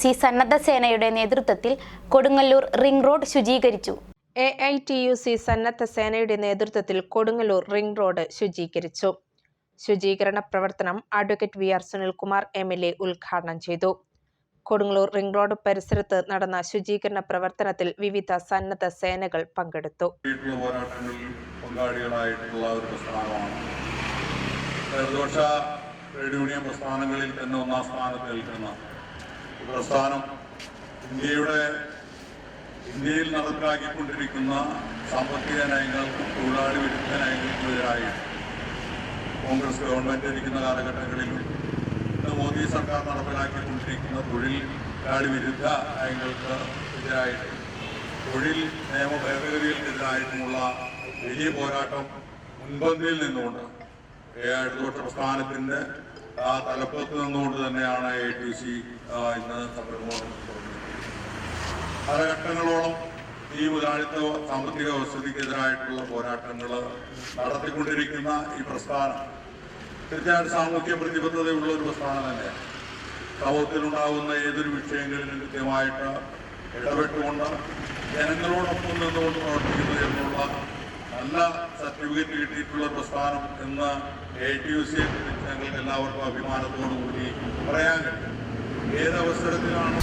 C സന്നദ്ധ സേനയുടെ നേതൃത്വത്തിൽ Kodungallur ring road ശുചീകരിച്ചു. A I T U C സന്നദ്ധ സേനയുടെ നേതൃത്വത്തിൽ കൊടുങ്ങല്ലൂർ റിംഗ് റോഡ് ശുചീകരിച്ചു. ശുചീകരണ പ്രവർത്തനം advocate V R Sunilkumar M L A ഉദ്ഘാടനം ചെയ്തു. കൊടുങ്ങല്ലൂർ റിംഗ് റോഡ് പരിസരത്ത് നടന്ന ശുചീകരണ പ്രവർത്തനത്തിൽ വിവിധ സന്നദ്ധ സേനകൾ പങ്കെടുത്തു. പ്രസ്ഥാനങ്ങളിൽ തന്നെ ഒന്നാം സ്ഥാനത്ത് നിൽക്കുന്ന പ്രസ്ഥാനം ഇന്ത്യയുടെ ഇന്ത്യയിൽ നടപ്പിലാക്കിക്കൊണ്ടിരിക്കുന്ന സാമ്പത്തിക നയങ്ങൾക്കും തൊഴിലാളി വിരുദ്ധ നയങ്ങൾക്കുമെതിരായി കോൺഗ്രസ് ഗവൺമെന്റ് ഇരിക്കുന്ന കാലഘട്ടങ്ങളിലും ഇന്ന് മോദി സർക്കാർ നടപ്പിലാക്കിക്കൊണ്ടിരിക്കുന്ന തൊഴിലാളി വിരുദ്ധ നയങ്ങൾക്ക് എതിരായിട്ട് തൊഴിൽ നിയമ ഭേദഗതികൾക്കെതിരായിട്ടുമുള്ള വലിയ പോരാട്ടം മുൻപന്തിയിൽ നിന്നുകൊണ്ട് ഇടതുപക്ഷ പ്രസ്ഥാനത്തിന്റെ ആ തലപ്പത്ത് നിന്നുകൊണ്ട് തന്നെയാണ് എ ടി സി ഇന്ന് സംരംഭം കാലഘട്ടങ്ങളോളം ഈ മുതലാളിത്ത സാമ്പത്തിക വ്യവസ്ഥയ്ക്കെതിരായിട്ടുള്ള പോരാട്ടങ്ങൾ നടത്തിക്കൊണ്ടിരിക്കുന്ന ഈ പ്രസ്ഥാനം തീർച്ചയായിട്ടും സാമൂഹ്യ പ്രതിബദ്ധതയുള്ള ഒരു പ്രസ്ഥാനം തന്നെയാണ്. സമൂഹത്തിലുണ്ടാകുന്ന ഏതൊരു വിഷയങ്ങളിലും കൃത്യമായിട്ട് ഇടപെട്ടുകൊണ്ട് ജനങ്ങളോടൊപ്പം നിന്നുകൊണ്ട് പ്രവർത്തിക്കുന്നത് എന്നുള്ള നല്ല സർട്ടിഫിക്കറ്റ് കിട്ടിയിട്ടുള്ള പ്രസ്ഥാനം എന്ന് എ ടി യു സി ഞങ്ങൾക്ക് എല്ലാവർക്കും അഭിമാനത്തോടു കൂടി പറയാൻ കഴിയും ഏതവസരത്തിലാണ്